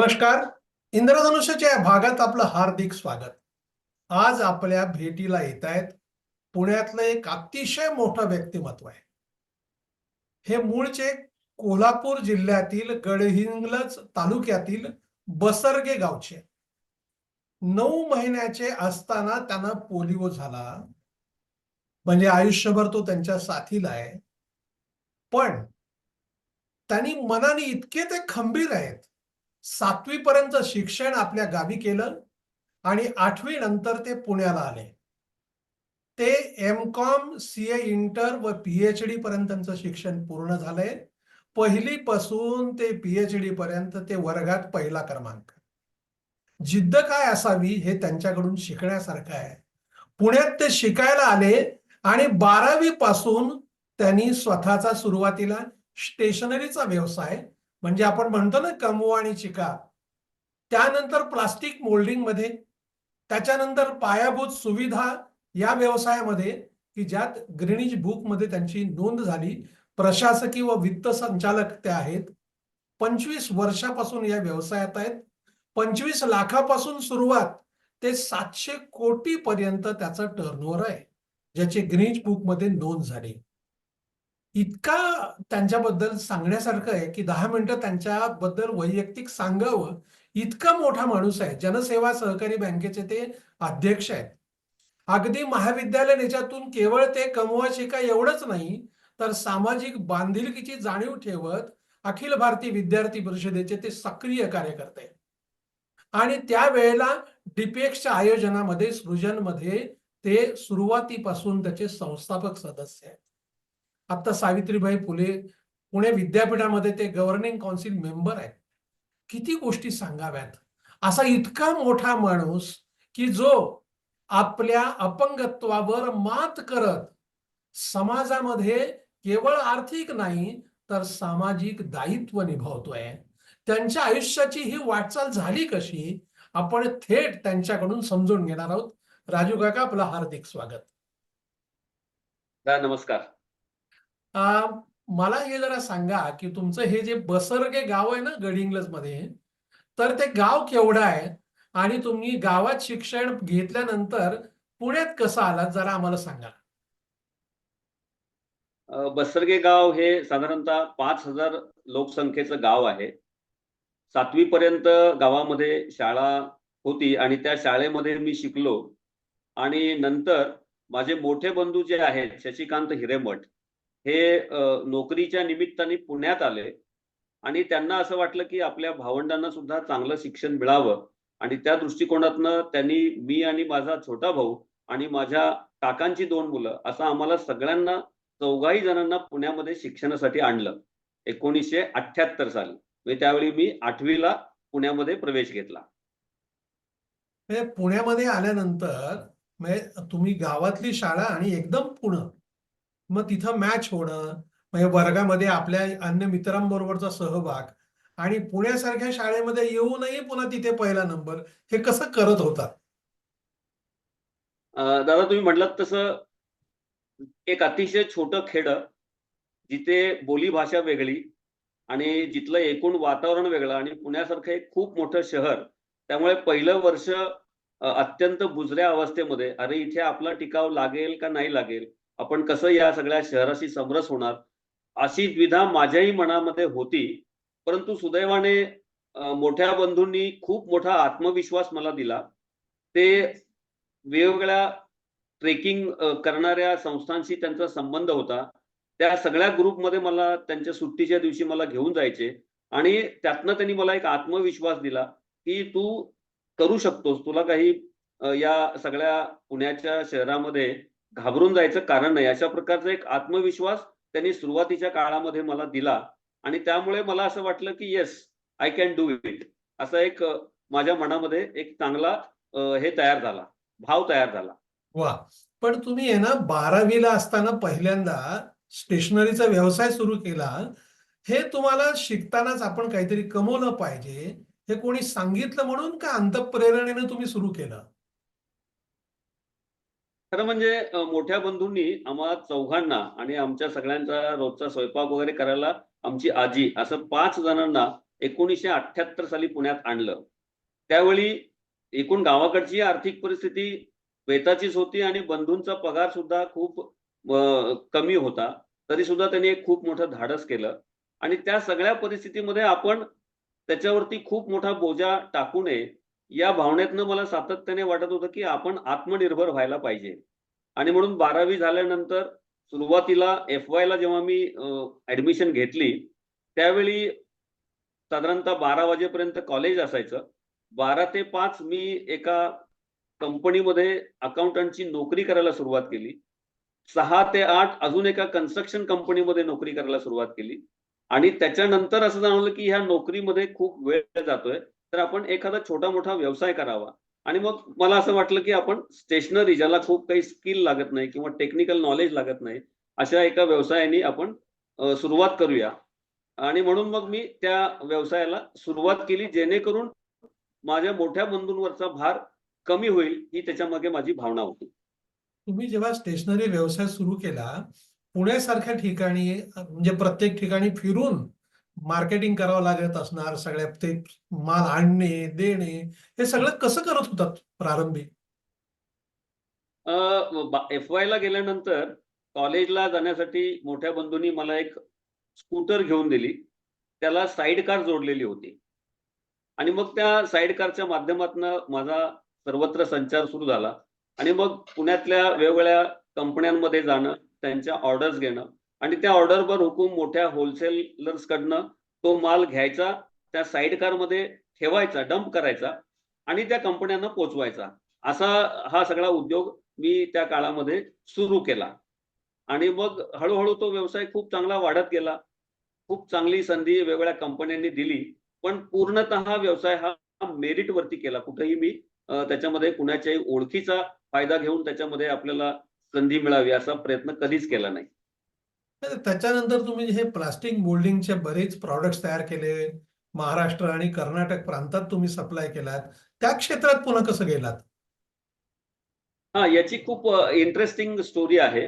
नमस्कार. इंद्रधनुष्याच्या भागात आपलं हार्दिक स्वागत. आज आपल्या भेटीला येत आहेत पुण्यातलं एक अतिशय मोठं व्यक्तिमत्व आहे. हे मूळचे कोल्हापूर जिल्ह्यातील गडहिंग्लज तालुक्यातील बसरगे गावचे नऊ महिन्याचे असताना त्यांना पोलिओ झाला. म्हणजे आयुष्यभर तो त्यांच्या साथीला आहे. पण त्यांनी मनाने इतके ते खंबीर आहेत. सातवीपर्यंत शिक्षण आपल्या गावी केलं आणि आठवी नंतर ते पुण्याला आले. ते M Com C A inter व पीएच डी पर्यंतचं शिक्षण पूर्ण झालंय. पहिली पासून ते पीएच डी पर्यंत ते वर्गात पहिला क्रमांक. जिद्द काय असावी हे त्यांच्याकडून शिकण्यासारखं आहे. पुण्यात ते शिकायला आले आणि बारावी पासून त्यांनी स्वतःचा सुरुवातीला स्टेशनरीचा व्यवसाय म्हणजे आपण म्हणतो ना कमवा आणि चिका. त्यानंतर प्लास्टिक मोल्डिंगमध्ये त्याच्यानंतर पायाभूत सुविधा या व्यवसायामध्ये की ज्यात ग्रीनिज बुकमध्ये त्यांची नोंद झाली. प्रशासकीय व वित्त संचालक ते आहेत. पंचवीस वर्षापासून या व्यवसायात आहेत. पंचवीस लाखापासून सुरुवात ते सातशे कोटी पर्यंत त्याचं टर्नओव्हर आहे ज्याची ग्रीनिज बुकमध्ये नोंद झाली. इतका त्यांच्याबद्दल सांगण्यासारखं आहे की दहा मिनिटं त्यांच्याबद्दल वैयक्तिक सांगावं इतका मोठा माणूस आहे. जनसेवा सहकारी बँकेचे ते अध्यक्ष आहेत. अगदी महाविद्यालय याच्यातून केवळ ते कमवा शिका एवढंच नाही तर सामाजिक बांधिलकीची जाणीव ठेवत अखिल भारतीय विद्यार्थी परिषदेचे ते सक्रिय कार्यकर्ते आणि त्यावेळेला डिपेक्सच्या आयोजनामध्ये सृजनमध्ये ते सुरुवातीपासून त्याचे संस्थापक सदस्य आहेत. आता सावित्रीबाई फुले पुणे विद्यापीठामध्ये ते गव्हर्निंग काउन्सिल मेंबर आहेत. किती गोष्टी सांगाव्यात? असा इतका मोठा माणूस की जो आपल्या अपंगत्वावर मात करत समाजामध्ये केवळ आर्थिक नाही तर सामाजिक दायित्व निभावतोय. त्यांच्या आयुष्याची ही वाटचाल झाली कशी? आपण थेट त्यांच्याकडून समजून घेणार आहोत. राजू काका आपलं हार्दिक स्वागत. नमस्कार. मला हे जरा सांगा की तुमचं हे जे बसरगे गाव आहे ना गडिंग्लजमध्ये तर ते गाव केवढं आहे? आणि तुम्ही गावात शिक्षण घेतल्यानंतर पुण्यात कसं आलात? जरा आम्हाला सांगा. बसर्गे बसरगे गाव हे साधारणतः पाच हजार लोकसंख्येचं गाव आहे. सातवी पर्यंत गावामध्ये शाळा होती आणि त्या शाळेमध्ये मी शिकलो. आणि नंतर माझे मोठे बंधू जे आहेत शशिकांत हिरेमठ हे नोकरीच्या निमित्ताने पुण्यात आले. आणि त्यांना असं वाटलं की आपल्या भावंडांना सुद्धा चांगलं शिक्षण मिळावं. आणि त्या दृष्टिकोनातनं त्यांनी मी आणि माझा छोटा भाऊ आणि माझ्या काकांची दोन मुलं असं आम्हाला सगळ्यांना चौघाही जणांना पुण्यामध्ये शिक्षणासाठी आणलं. एकोणीसशे अठ्ठ्याहत्तर साली. म्हणजे त्यावेळी मी आठवीला पुण्यामध्ये प्रवेश घेतला. म्हणजे पुण्यामध्ये आल्यानंतर म्हणजे तुम्ही गावातली शाळा आणि एकदम पुणे. मग तिथं मॅच होणं म्हणजे वर्गामध्ये आपल्या अन्य मित्रांबरोबरचा सहभाग आणि पुण्यासारख्या शाळेमध्ये येऊनही पुन्हा तिथे पहिला नंबर हे कसं करत होता? दादा तुम्ही म्हटलात तसं एक अतिशय छोटं खेडं जिथे बोलीभाषा वेगळी आणि जिथलं एकूण वातावरण वेगळं आणि पुण्यासारखं एक खूप मोठं शहर त्यामुळे पहिलं वर्ष अत्यंत बुजऱ्या अवस्थेमध्ये अरे इथे आपला टिकाव लागेल का नाही लागेल? आपण कसं या सगळ्या शहराशी समरस होणार? अशी द्विधा माझ्याही मनामध्ये होती. परंतु सुदैवाने मोठ्या बंधूंनी खूप मोठा आत्मविश्वास मला दिला. ते वेगवेगळ्या ट्रेकिंग करणाऱ्या संस्थांशी त्यांचा संबंध होता. त्या सगळ्या ग्रुपमध्ये मला त्यांच्या सुट्टीच्या दिवशी मला घेऊन जायचे. आणि त्यातनं त्यांनी मला एक आत्मविश्वास दिला की तू करू शकतोस. तुला काही या सगळ्या पुण्याच्या शहरामध्ये घाबरून जायचं कारण नाही. अशा प्रकारचा एक आत्मविश्वास त्यांनी सुरुवातीच्या काळामध्ये मला दिला. आणि त्यामुळे मला असं वाटलं की yes I can do it असा एक माझ्या मनामध्ये एक चांगला हे तयार झाला. भाव तयार झाला. वा पण तुम्ही आहे ना बारावीला असताना पहिल्यांदा स्टेशनरीचा व्यवसाय सुरू केला. हे तुम्हाला शिकतानाच आपण काहीतरी कमवलं पाहिजे. हे कोणी सांगितलं म्हणून का अंतप्रेरणेने तुम्ही सुरू केलं? खरं म्हणजे मोठ्या बंधूंनी आम्हा चौघांना आणि आमच्या सगळ्यांचा रोजचा स्वयंपाक वगैरे करायला आमची आजी असं पाच जणांना एकोणीसशे अठ्याहत्तर साली पुण्यात आणलं. त्यावेळी एकूण गावाकडची आर्थिक परिस्थिती बेताचीच होती आणि बंधूंचा पगार सुद्धा खूप कमी होता. तरी सुद्धा त्यांनी एक खूप मोठं धाडस केलं. आणि त्या सगळ्या परिस्थितीमध्ये आपण त्याच्यावरती खूप मोठा बोजा टाकू नये. या भावनेतनं मला सातत्याने वाटत होतं की आपण आत्मनिर्भर व्हायला पाहिजे. आणि म्हणून बारावी झाल्यानंतर सुरुवातीला एफ ला जेव्हा मी ऍडमिशन घेतली त्यावेळी साधारणतः बारा वाजेपर्यंत कॉलेज असायचं. बारा ते पाच मी एका कंपनीमध्ये अकाउंटंटची नोकरी करायला सुरुवात केली. सहा ते आठ अजून एका कन्स्ट्रक्शन कंपनीमध्ये नोकरी करायला सुरुवात केली. आणि त्याच्यानंतर असं जाणवलं की ह्या नोकरीमध्ये खूप वेळ जातोय. तर आपण एखादा छोटा मोठा व्यवसाय करावा. आणि मग मला असं वाटलं की आपण स्टेशनरी ज्याला खूप काही स्किल लागत नाही किंवा टेक्निकल नॉलेज लागत नाही अशा एका व्यवसायाने आपण सुरुवात करूया. आणि म्हणून मग मी त्या व्यवसायाला सुरुवात केली जेणेकरून माझ्या मोठ्या बंधूंवरचा भार कमी होईल ही त्याच्यामध्ये माझी भावना होती. तुम्ही जेव्हा स्टेशनरी व्यवसाय सुरू केला पुण्यासारख्या ठिकाणी म्हणजे प्रत्येक ठिकाणी फिरून मार्केटिंग करावं लागत असणार सगळ्या ते माल आणणे देणे हे सगळं कसं करत होतात प्रारंभी? एफ वाय ला गेल्यानंतर कॉलेजला जाण्यासाठी मोठ्या बंधूंनी मला एक स्कूटर घेऊन दिली. त्याला साईड कार जोडलेली होती. आणि मग त्या साईड कारच्या माध्यमातून माझा सर्वत्र संचार सुरू झाला. आणि मग पुण्यातल्या वेगवेगळ्या कंपन्यांमध्ये जाणं त्यांच्या ऑर्डर्स घेणं आणि त्या ऑर्डरवर हुकूम मोठ्या होलसेलर्स कडनं तो माल घ्यायचा त्या साईड कारमध्ये ठेवायचा डंप करायचा आणि त्या कंपन्यांना पोचवायचा. असा हा सगळा उद्योग मी त्या काळामध्ये सुरू केला. आणि मग हळूहळू तो व्यवसाय खूप चांगला वाढत गेला. खूप चांगली संधी वेगवेगळ्या कंपन्यांनी दिली. पण पूर्णतः व्यवसाय हा मेरिट वरती केला. कुठेही मी त्याच्यामध्ये कुणाच्याही ओळखीचा फायदा घेऊन त्याच्यामध्ये आपल्याला संधी मिळावी असा प्रयत्न कधीच केला नाही. त्याच्यानंतर तुम्ही हे प्लास्टिक मोल्डिंगचे बरेच प्रॉडक्ट्स तयार केले. महाराष्ट्र आणि कर्नाटक प्रांतात तुम्ही सप्लाय केलात. त्या क्षेत्रात पुन्हा कसं गेलात? हा याची खूप इंटरेस्टिंग स्टोरी आहे.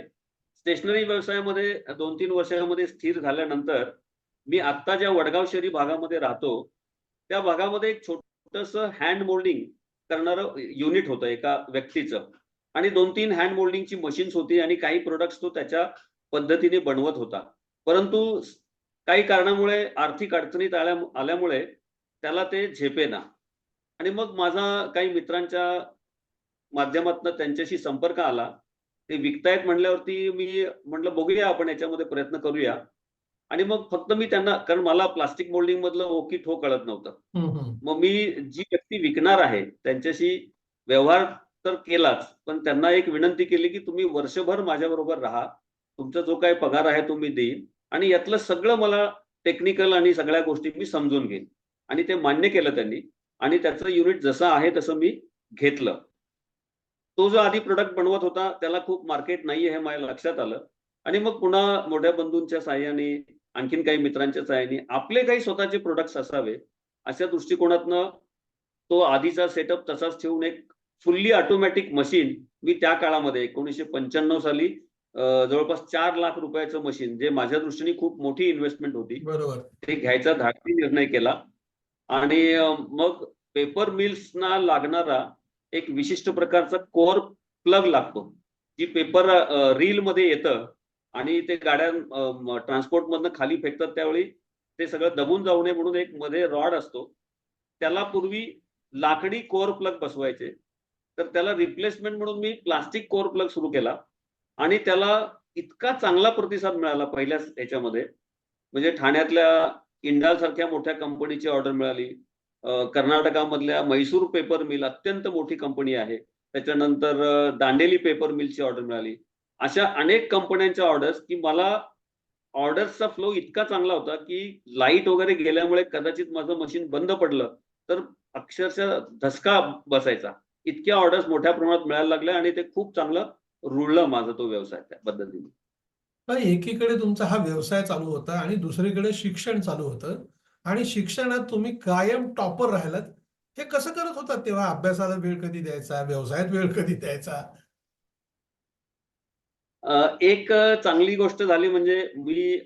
स्टेशनरी व्यवसायामध्ये दोन तीन वर्षामध्ये स्थिर झाल्यानंतर मी आत्ता ज्या वडगाव शहरी भागामध्ये राहतो त्या भागामध्ये एक छोटस हँड मोल्डिंग करणारं युनिट होतं एका व्यक्तीचं. आणि दोन तीन हँड मोल्डिंगची मशीन्स होती आणि काही प्रोडक्ट्स तो त्याच्या पद्धतीने बनवत होता. परंतु काही कारणामुळे आर्थिक अडचणीत आल्या आल्यामुळे त्याला ते झेपेना. आणि मग माझा काही मित्रांच्या माध्यमातून त्यांच्याशी संपर्क आला. ते विकतायत म्हणल्यावरती मी म्हटलं बघूया आपण याच्यामध्ये प्रयत्न करूया. आणि मग फक्त मी त्यांना कारण मला प्लास्टिक मोल्डिंग मधलं ओकी ठो कळत नव्हतं. मग मी जी व्यक्ती विकणार आहे त्यांच्याशी व्यवहार तर केलाच पण त्यांना एक विनंती केली की तुम्ही वर्षभर माझ्याबरोबर राहा. तुमचा जो काही पगार आहे तो मी देईन. आणि यातलं सगळं मला टेक्निकल आणि सगळ्या गोष्टी मी समजून घेईन. आणि ते मान्य केलं त्यांनी. आणि त्याचं युनिट जसं आहे तसं मी घेतलं. तो जो आधी प्रोडक्ट बनवत होता त्याला खूप मार्केट नाहीये हे माझ्या लक्षात आलं. आणि मग पुन्हा मोठ्या बंधूंच्या साह्याने आणखीन काही मित्रांच्या साह्याने आपले काही स्वतःचे प्रोडक्ट्स असावे अशा दृष्टिकोनातनं तो आधीचा सेटअप तसाच ठेवून एक फुल्ली ऑटोमॅटिक मशीन मी त्या काळामध्ये एकोणीसशे पंच्याण्णव साली जवळपास चार लाख रुपयाचं मशीन जे माझ्या दृष्टीने खूप मोठी इन्व्हेस्टमेंट होती. बरोबर. ते घ्यायचा धाडसी निर्णय केला. आणि मग पेपर मिल्सना लागणारा एक विशिष्ट प्रकारचा कोर प्लग लागतो. जी पेपर रील मध्ये येतं आणि ते गाड्या ट्रान्सपोर्ट मधनं खाली फेकतात त्यावेळी ते सगळं दबून जाऊ नये म्हणून एक मध्ये रॉड असतो. त्याला पूर्वी लाकडी कोर प्लग बसवायचे. तर त्याला रिप्लेसमेंट म्हणून मी प्लास्टिक कोर प्लग सुरू केला. आणि त्याला इतका चांगला प्रतिसाद मिळाला पहिल्याच ह्याच्यामध्ये म्हणजे ठाण्यातल्या इंडाल सारख्या मोठ्या कंपनीची ऑर्डर मिळाली. कर्नाटकामधल्या मैसूर पेपर मिल अत्यंत मोठी कंपनी आहे. त्याच्यानंतर दांडेली पेपर मिलची ऑर्डर मिळाली. अशा अनेक कंपन्यांच्या ऑर्डर्स की मला ऑर्डर्सचा फ्लो इतका चांगला होता की लाइट वगैरे गेल्यामुळे कदाचित माझं मशीन बंद पडलं तर अक्षरशः धसका बसायचा. इतक्या ऑर्डर्स मोठ्या प्रमाणात मिळायला लागल्या आणि ते खूप चांगलं रुळलं माझा तो व्यवसाय त्या पद्धतीने तर एकीकडे तुमचा हा व्यवसाय चालू होता आणि दुसरीकडे शिक्षण चालू होतं. आणि शिक्षणात तुम्ही कायम टॉपर राहिलात. हे कसं करत होतात तेव्हा? अभ्यासाला वेळ कधी द्यायचा? व्यवसायात वेळ कधी द्यायचा? एक चांगली गोष्ट झाली म्हणजे मी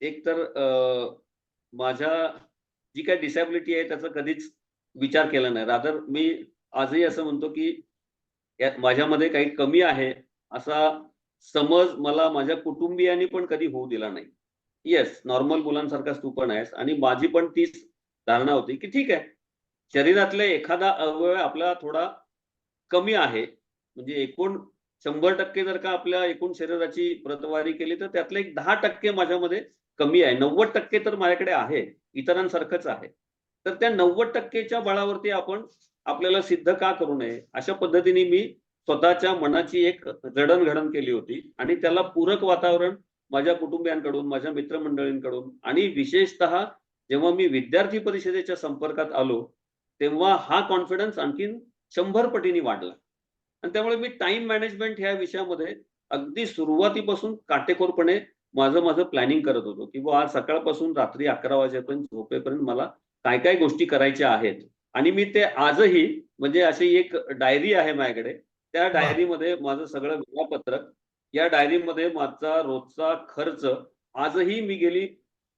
एकतर अं, माझ्या जी काही डिसॅबिलिटी आहे त्याचा कधीच विचार केला नाही. रादर मी आजही असं म्हणतो की माझ्यामध्ये काही कमी आहे. असा समज मला माझ्या कुटुंबियांनी पण कधी होऊ दिला नाही. येस नॉर्मल मुलांसारखाच तू पण आहेस आणि माझी पण तीच धारणा होती की ठीक आहे. शरीरातले एखादा अवयव आपला थोडा कमी आहे. म्हणजे एकूण शंभर टक्के जर का आपल्या एकूण शरीराची प्रतवारी केली तर त्यातले एक दहा टक्के माझ्यामध्ये कमी आहे. नव्वद टक्के तर माझ्याकडे आहे. इतरांसारखंच आहे. तर त्या नव्वद टक्केच्या बळावरती आपण आपल्याला सिद्ध का करू नये? अशा पद्धतीने मी स्वतःच्या मनाची एक जडणघडण केली होती आणि त्याला पूरक वातावरण माझ्या कुटुंबियांकडून माझ्या मित्रमंडळींकडून आणि विशेषतः जेव्हा मी विद्यार्थी परिषदेच्या संपर्कात आलो तेव्हा हा कॉन्फिडन्स आणखीन शंभर पटीने वाढला. आणि त्यामुळे मी टाइम मॅनेजमेंट ह्या विषयामध्ये अगदी सुरुवातीपासून काटेकोरपणे माझं माझं प्लॅनिंग करत होतो की आज सकाळपासून रात्री अकरा वाजेपर्यंत झोपेपर्यंत मला काय काय गोष्टी करायच्या आहेत. आणि मी ते आजही म्हणजे अशी एक डायरी आहे माझ्याकडे त्या डायरीमध्ये माझं सगळं वेळापत्रक या डायरीमध्ये माझा रोजचा खर्च आजही मी गेली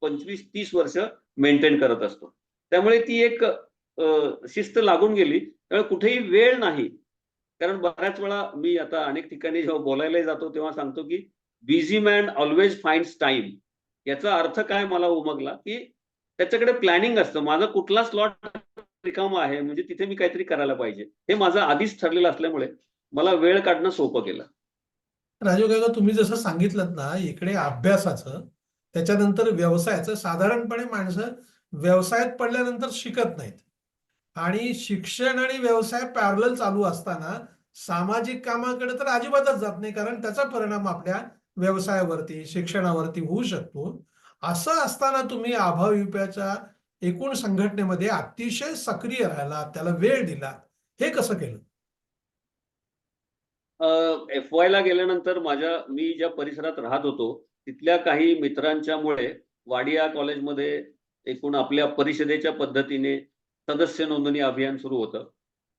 पंचवीस तीस वर्ष मेंटेन करत असतो. त्यामुळे ती एक शिस्त लागून गेली. त्यामुळे कुठेही वेळ नाही. कारण बऱ्याच वेळा मी आता अनेक ठिकाणी जेव्हा बोलायला जातो तेव्हा सांगतो की busy man always finds time याचा अर्थ काय मला उमगला की त्याच्याकडे प्लॅनिंग असतं. माझा कुठला स्लॉट रिकामा आहे म्हणजे तिथे मी काहीतरी करायला पाहिजे. हे माझं आधीच ठरलेलं असल्यामुळे मला वेळ काढणं सोपं केलं. राजू काका तुम्ही जसं सांगितलं ना इकडे अभ्यासाचं त्याच्यानंतर व्यवसायाचं साधारणपणे माणसं व्यवसायात पडल्यानंतर शिकत नाहीत. आणि शिक्षण आणि व्यवसाय पॅरल चालू असताना सामाजिक कामाकडे तर अजिबातच जात नाही कारण त्याचा परिणाम आपल्या व्यवसायावरती शिक्षणावरती होऊ शकतो. असं असताना तुम्ही आभा युप्याच्या एकूण संघटनेमध्ये अतिशय सक्रिय राहिला त्याला वेळ दिला हे कसं केलं? एफ वाय ला गेल्यानंतर माझ्या मी ज्या परिसरात राहत होतो तिथल्या काही मित्रांच्यामुळे वाडिया कॉलेजमध्ये एकूण आपल्या परिषदेच्या पद्धतीने सदस्य नोंदणी अभियान सुरू होतं.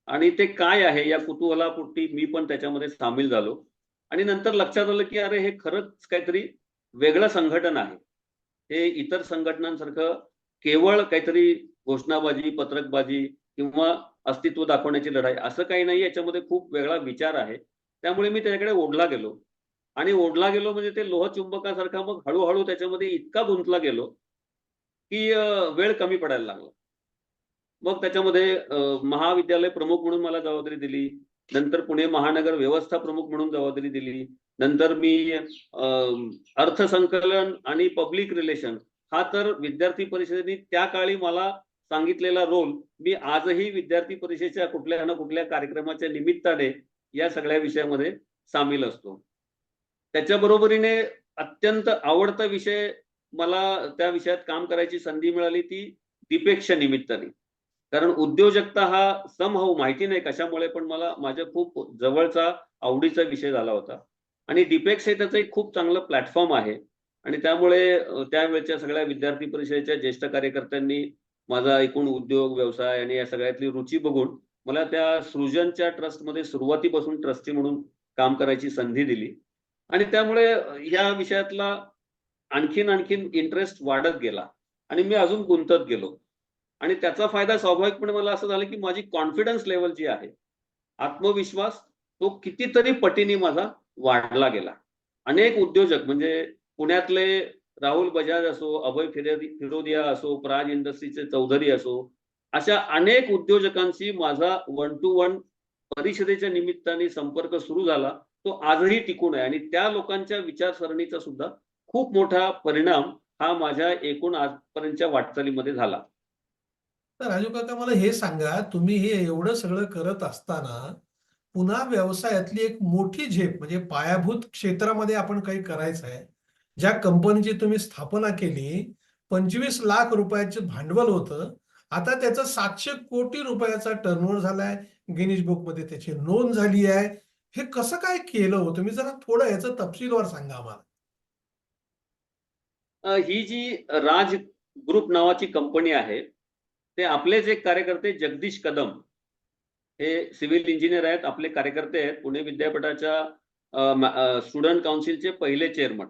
आणि ते काय आहे या कुतूहलापुटी मी पण त्याच्यामध्ये सामील झालो. आणि नंतर लक्षात आलं की अरे हे खरंच काहीतरी वेगळं संघटन आहे. हे इतर संघटनांसारखं केवळ काहीतरी घोषणाबाजी पत्रकबाजी किंवा अस्तित्व दाखवण्याची लढाई असं काही नाही याच्यामध्ये खूप वेगळा विचार आहे. त्यामुळे मी त्याच्याकडे ओढला गेलो. आणि ओढला गेलो म्हणजे ते लोह चुंबकासारखा मग हळूहळू त्याच्यामध्ये इतका गुंतला गेलो की वेळ कमी पडायला लागला. मग त्याच्यामध्ये महाविद्यालय प्रमुख म्हणून मला जबाबदारी दिली. नंतर पुणे महानगर व्यवस्था प्रमुख म्हणून जबाबदारी दिली. नंतर मी अर्थसंकलन आणि पब्लिक रिलेशन हा तर विद्यार्थी परिषदेने त्या काळी मला सांगितलेला रोल मी आजही विद्यार्थी परिषदेच्या कुठल्या ना कुठल्या कार्यक्रमाच्या निमित्ताने या सगळ्या विषयामध्ये सामील असतो. त्याच्या बरोबरीने अत्यंत आवडता विषय मला त्या विषयात काम करायची संधी मिळाली ती दीपेक्षा निमित्ताने. कारण उद्योजकता हा समहाऊ माहिती नाही कशामुळे पण मला माझ्या खूप जवळचा आवडीचा विषय झाला होता. आणि डिपेक्स हे त्याचं एक खूप चांगलं प्लॅटफॉर्म आहे. आणि त्यामुळे त्यावेळच्या सगळ्या विद्यार्थी परिषदेच्या ज्येष्ठ कार्यकर्त्यांनी माझा एकूण उद्योग व्यवसाय आणि या सगळ्यातली रुची बघून मला त्या सृजनच्या ट्रस्टमध्ये सुरुवातीपासून ट्रस्टी म्हणून काम करायची संधी दिली. आणि त्यामुळे ह्या विषयातला आणखीन आणखीन इंटरेस्ट वाढत गेला. आणि मी अजून गुंतत गेलो. आणि त्याचा फायदा स्वाभाविकपणे मला असं झालं की माझी कॉन्फिडन्स लेवल जी आहे आत्मविश्वास तो कितीतरी पटीने माझा वाढला गेला. अनेक उद्योजक म्हणजे पुण्यातले राहुल बजाज असो अभय फिरोदिया असो प्राज इंडस्ट्रीचे चौधरी असो अशा अनेक उद्योजकांशी माझा वन टू वन परिषदेच्या निमित्ताने संपर्क सुरू झाला. तो आजही टिकून आहे. आणि त्या लोकांच्या विचारसरणीचा सुद्धा खूप मोठा परिणाम हा माझ्या एकूण आजपर्यंतच्या वाटचालीमध्ये झाला. तर राजू काका मला हे सांगा तुम्ही हे एवढं सगळं करत असताना पुन्हा व्यवसायातली एक मोठी झेप म्हणजे पायाभूत क्षेत्रामध्ये आपण काही करायचं आहे ज्या कंपनीची तुम्ही स्थापना केली पंचवीस लाख रुपयाचं भांडवल होतं आता त्याचं सातशे कोटी रुपयाचा टर्नओव्हर झालाय. गिनीज बुकमध्ये त्याची नोंद झाली आहे. हे कसं काय केलं हो? तुम्ही जरा थोडं याचं तपशीलवार सांगा आम्हाला. ही जी राज ग्रुप नावाची कंपनी आहे ते आपलेच एक कार्यकर्ते जगदीश कदम हे सिव्हिल इंजिनियर आहेत. आपले कार्यकर्ते आहेत. पुणे विद्यापीठाच्या स्टुडंट काउन्सिलचे पहिले चेअरमन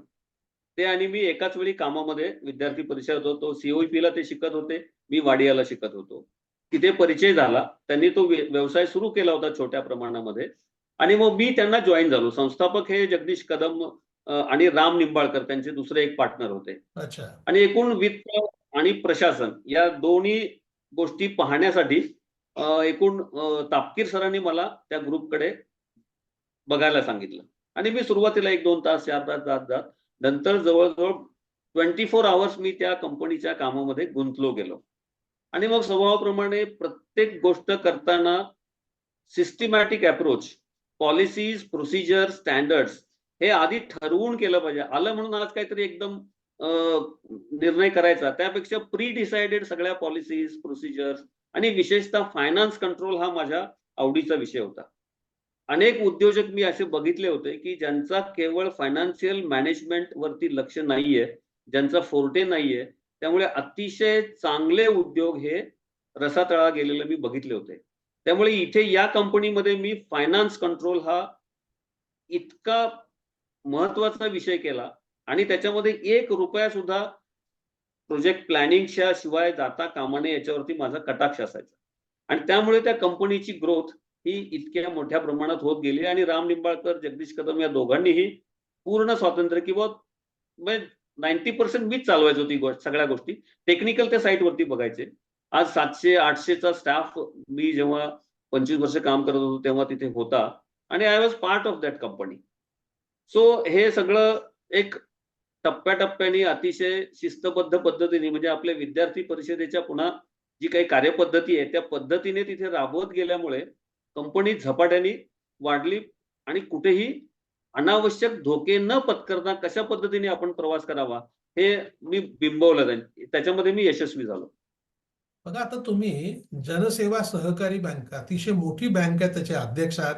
ते आणि मी एकाच वेळी कामामध्ये विद्यार्थी परिषद होतो. सीओईपी ला ते शिकत होते. मी वाडियाला शिकत होतो. तिथे परिचय झाला. त्यांनी तो व्य- व्यवसाय सुरू केला होता छोट्या प्रमाणामध्ये. आणि मग मी त्यांना जॉईन झालो. संस्थापक हे जगदीश कदम आणि राम निंबाळकर त्यांचे दुसरे एक पार्टनर होते. आणि एकूण वित्त आणि प्रशासन या दोन्ही गोष्टी पाहण्यासाठी एकूण तापकीर सरांनी मला त्या ग्रुपकडे बघायला सांगितलं. आणि मी सुरुवातीला एक दोन तास चार तास जात जात नंतर जवळजवळ ट्वेंटी फोर आवर्स मी त्या कंपनीच्या कामामध्ये गुंतलो गेलो. आणि मग स्वभावाप्रमाणे प्रत्येक गोष्ट करताना systematic approach policies procedure standards हे आधी ठरवून केलं पाहिजे. आलं म्हणून आज काहीतरी एकदम निर्णय करायचा. त्यापेक्षा प्री डिसाइडेड सगळ्या पॉलिसीज प्रोसिजर्स आणि विशेषतः फायनान्स कंट्रोल हा माझ्या आवडीचा विषय होता. अनेक उद्योजक मी असे बघितले होते की ज्यांचा केवळ फायनान्शियल मॅनेजमेंट वरती लक्ष नाहीये ज्यांचा फोर्टे नाहीये त्यामुळे अतिशय चांगले उद्योग हे रसातळा गेलेले मी बघितले होते. त्यामुळे इथे या कंपनीमध्ये मी फायनान्स कंट्रोल हा इतका महत्त्वाचा विषय केला आणि त्याच्यामध्ये एक रुपया सुद्धा प्रोजेक्ट प्लॅनिंगच्या शिवाय जाता कामा नये याच्यावरती माझा कटाक्ष असायचा. आणि त्यामुळे त्या कंपनीची ग्रोथ ही इतक्या मोठ्या प्रमाणात होत गेली आणि राम निंबाळकर जगदीश कदम या दोघांनीही पूर्ण स्वातंत्र्य किंवा म्हणजे नाईन्टी पर्सेंट मीच चालवायचो ती गोष्ट सगळ्या गोष्टी. टेक्निकल त्या साईटवरती बघायचे. आज सातशे आठशेचा स्टाफ मी जेव्हा पंचवीस वर्ष काम करत होतो तेव्हा तिथे होता. आणि I was part of that company so हे सगळं एक टप्प्याटप्प्याने अतिशय शिस्तबद्ध पद्धतीने म्हणजे आपल्या विद्यार्थी परिषदेच्या पुन्हा जी काही कार्यपद्धती आहे त्या पद्धतीने तिथे राबवत गेल्यामुळे कंपनी झपाट्याने वाढली आणि कुठेही अनावश्यक धोके न पत्करता कशा पद्धतीने आपण प्रवास करावा हे मी बिंबवलं जाईल त्याच्यामध्ये मी यशस्वी झालो. बघा आता तुम्ही जनसेवा सहकारी बँक अतिशय मोठी बँक आहे त्याचे अध्यक्ष आहात.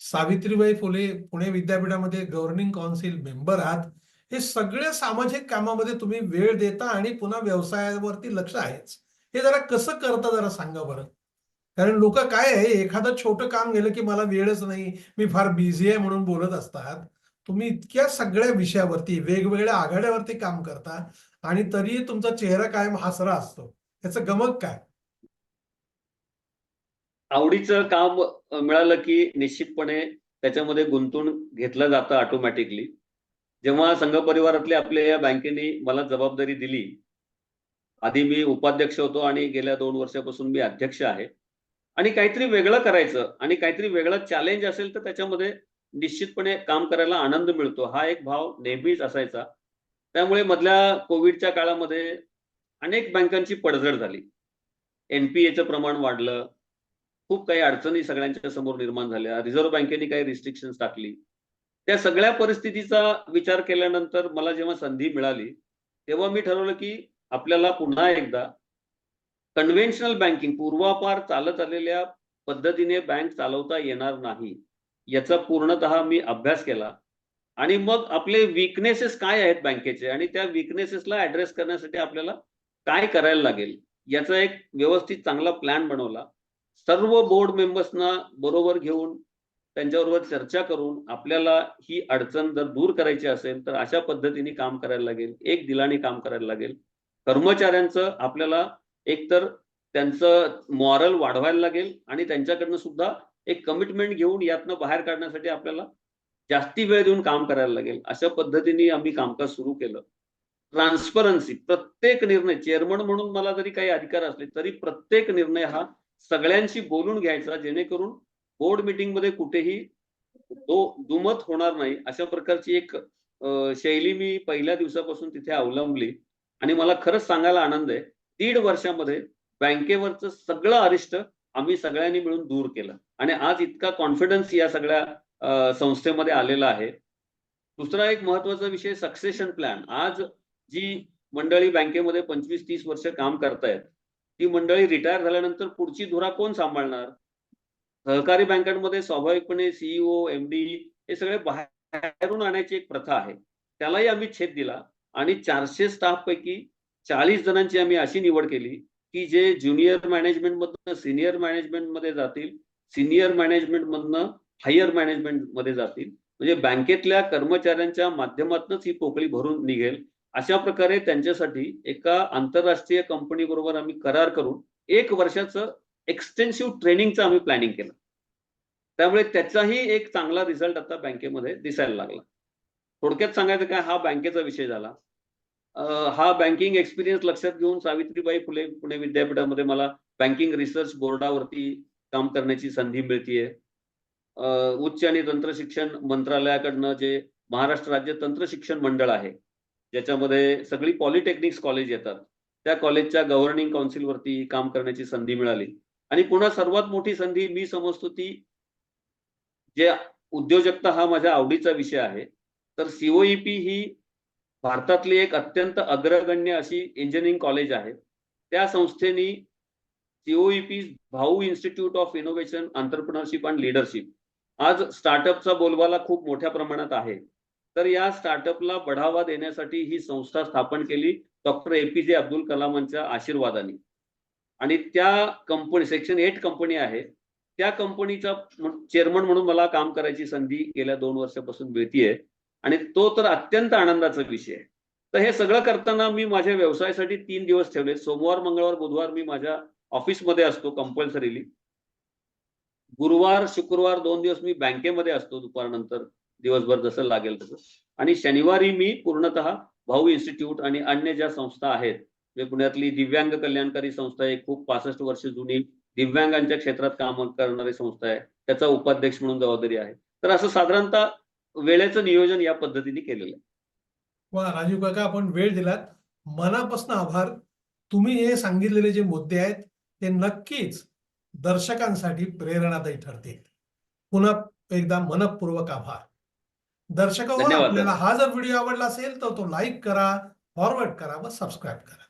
सावित्रीबाई फुले पुणे विद्यापीठामध्ये गव्हर्निंग काउन्सिल मेंबर आहात. हे सगळे सामाजिक कामामध्ये तुम्ही वेळ देता आणि पुन्हा व्यवसायावरती लक्ष आहेच. हे जरा कसं करता जरा सांगा बरं. कारण लोक काय आहे एखादं छोटं काम गेलं की मला वेळच नाही मी फार बिझी आहे म्हणून बोलत असतात. तुम्ही इतक्या सगळ्या विषयावरती वेगवेगळ्या आघाड्यावरती काम करता आणि तरी तुमचा चेहरा कायम हासरा असतो. त्याचं गमक काय? आवडीचं काम मिळालं की निश्चितपणे त्याच्यामध्ये गुंतून घेतलं जातं ऑटोमॅटिकली जेव्हा संघ परिवारातले आपल्या या बँकेने मला जबाबदारी दिली आधी मी उपाध्यक्ष होतो आणि गेल्या दोन वर्षापासून मी अध्यक्ष आहे. आणि काहीतरी वेगळं करायचं आणि काहीतरी वेगळं चॅलेंज असेल तर त्याच्यामध्ये निश्चितपणे काम करायला आनंद मिळतो. हा एक भाव नेहमीच असायचा. त्यामुळे मधल्या कोविडच्या काळामध्ये अनेक बँकांची पडझड झाली. एनपीएचं प्रमाण वाढलं. खूप काही अडचणी सगळ्यांच्या समोर निर्माण झाल्या. रिझर्व्ह बँकेने काही रिस्ट्रिक्शन्स टाकली. त्या सगळ्या परिस्थितीचा विचार केल्यानंतर मला जेव्हा संधी मिळाली तेव्हा मी ठरवलं की आपल्याला पुन्हा एकदा कन्व्हेन्शनल बँकिंग पूर्वापार चालत आलेल्या पद्धतीने बँक चालवता येणार नाही. याचा पूर्णतः मी अभ्यास केला. आणि मग आपले विकनेसेस काय आहेत बँकेचे आणि त्या विकनेसेसला ऍड्रेस करण्यासाठी आपल्याला काय करायला लागेल? याचा एक व्यवस्थित चांगला प्लॅन बनवला. सर्व बोर्ड मेंबर्सना बरोबर घेऊन त्यांच्याबरोबर चर्चा करून आपल्याला ही अडचण जर दूर करायची असेल तर अशा पद्धतीने काम करायला लागेल. एक दिलाने काम करायला लागेल. कर्मचाऱ्यांचं आपल्याला एकतर त्यांचं मॉरल वाढवायला लागेल आणि त्यांच्याकडनं सुद्धा एक कमिटमेंट घेऊन यातनं बाहेर काढण्यासाठी आपल्याला जास्ती वेळ देऊन काम करायला लागेल. अशा पद्धतीने आम्ही कामकाज सुरू केलं. ट्रान्सपरन्सी प्रत्येक निर्णय चेअरमन म्हणून मला जरी काही अधिकार असले तरी प्रत्येक निर्णय हा सगळ्यांशी बोलून घ्यायचा जेणेकरून बोर्ड मीटिंगमध्ये कुठेही तो दुमत होणार नाही. अशा प्रकारची एक शैली मी पहिल्या दिवसापासून तिथे अवलंबली. आणि मला खरंच सांगायला आनंद आहे. दीड वर्षामध्ये बँकेवरचं सगळं अरिष्ट आम्ही सगळ्यांनी मिळून दूर केलं. आणि आज इतका कॉन्फिडन्स या सगळ्या संस्थेमध्ये आलेला आहे. दुसरा एक महत्त्वाचा विषय सक्सेशन प्लॅन आज जी मंडळी बँकेमध्ये पंचवीस तीस वर्ष काम करतायत ती मंडळी रिटायर झाल्यानंतर पुढची धुरा कोण सांभाळणार? सहकारी बँकांमध्ये स्वाभाविकपणे सीईओ एमडी हे सगळे बाहेरून आणायची एक प्रथा आहे. त्यालाही आम्ही छेद दिला. आणि चारशे स्टाफ पैकी चाळीस जणांची आम्ही अशी निवड केली की जे ज्युनियर मॅनेजमेंट मधनं सिनियर मॅनेजमेंटमध्ये जातील सिनियर मॅनेजमेंट मधनं हायर मॅनेजमेंटमध्ये जातील. म्हणजे बँकेतल्या कर्मचाऱ्यांच्या माध्यमातूनच ही पोकळी भरून निघेल. अशा प्रकारे त्यांच्यासाठी एका आंतरराष्ट्रीय कंपनी बरोबर आम्ही करार करून एक वर्षाचं एक्सटेन्सिव्ह ट्रेनिंगचं आम्ही प्लॅनिंग केलं. त्यामुळे त्याचाही एक चांगला रिझल्ट आता बँकेमध्ये दिसायला लागला. थोडक्यात सांगायचं काय? हा बँकेचा विषय झाला. हा बँकिंग एक्सपिरियन्स लक्षात घेऊन सावित्रीबाई फुले पुणे विद्यापीठामध्ये मला बँकिंग रिसर्च बोर्डावरती काम करण्याची संधी मिळतीये. उच्च आणि तंत्र शिक्षण मंत्रालयाकडनं जे महाराष्ट्र राज्य तंत्र शिक्षण मंडळ आहे ज्याच्यामध्ये सगळी पॉलिटेक्निक्स कॉलेज येतात त्या कॉलेजच्या गव्हर्निंग काउन्सिलवरती काम करण्याची संधी मिळाली. आणि पुन्हा सर्वात मोठी संधी मी समजतो ती जे उद्योजकता हा माझ्या आवडीचा विषय आहे तर सीओईपी ही भारतातली एक अत्यंत अग्रगण्य अशी इंजिनिअरिंग कॉलेज आहे. त्या संस्थेनी COEP Bhau institute of innovation entrepreneurship and leadership आज स्टार्टअपचा बोलबाला खूप मोठ्या प्रमाणात आहे. तर या स्टार्टअपला बढावा देण्यासाठी ही संस्था स्थापन केली डॉक्टर एपीजे अब्दुल कलामांच्या आशीर्वादाने. आणि त्या कंपनी सेक्शन एट कंपनी आहे. त्या कंपनीचा चेअरमन म्हणून मला काम करायची संधी गेल्या दोन वर्षापासून मिळतीये. आणि तो तर अत्यंत आनंदाचा विषय आहे. तर हे सगळं करताना मी माझ्या व्यवसायासाठी तीन दिवस ठेवले. सोमवार मंगळवार बुधवार मी माझ्या ऑफिसमध्ये असतो कंपल्सरीली. गुरुवार शुक्रवार दोन दिवस मी बँकेमध्ये असतो दुपारनंतर. दिवसभर जसं लागेल तसं. आणि शनिवारी मी पूर्णतः भाऊ इन्स्टिट्यूट आणि अन्य ज्या संस्था आहेत म्हणजे पुण्यातली दिव्यांग कल्याणकारी संस्था एक खूप पासष्ट वर्ष जुनी दिव्यांगांच्या क्षेत्रात काम करणारी संस्था आहे त्याचा उपाध्यक्ष म्हणून जबाबदारी आहे. तर असं साधारणतः वेळेचं नियोजन या पद्धतीने केलेलं आहे. वा राजीव काका आपण वेळ दिलात. मनापासून आभार. तुम्ही हे सांगितलेले जे मुद्दे आहेत ते नक्कीच दर्शकांसाठी प्रेरणादायी ठरतील. पुन्हा एकदा मनपूर्वक आभार. दर्शकांवर. आपल्याला हा जर व्हिडिओ आवडला असेल तर तो लाईक करा फॉरवर्ड करा व सबस्क्राईब करा.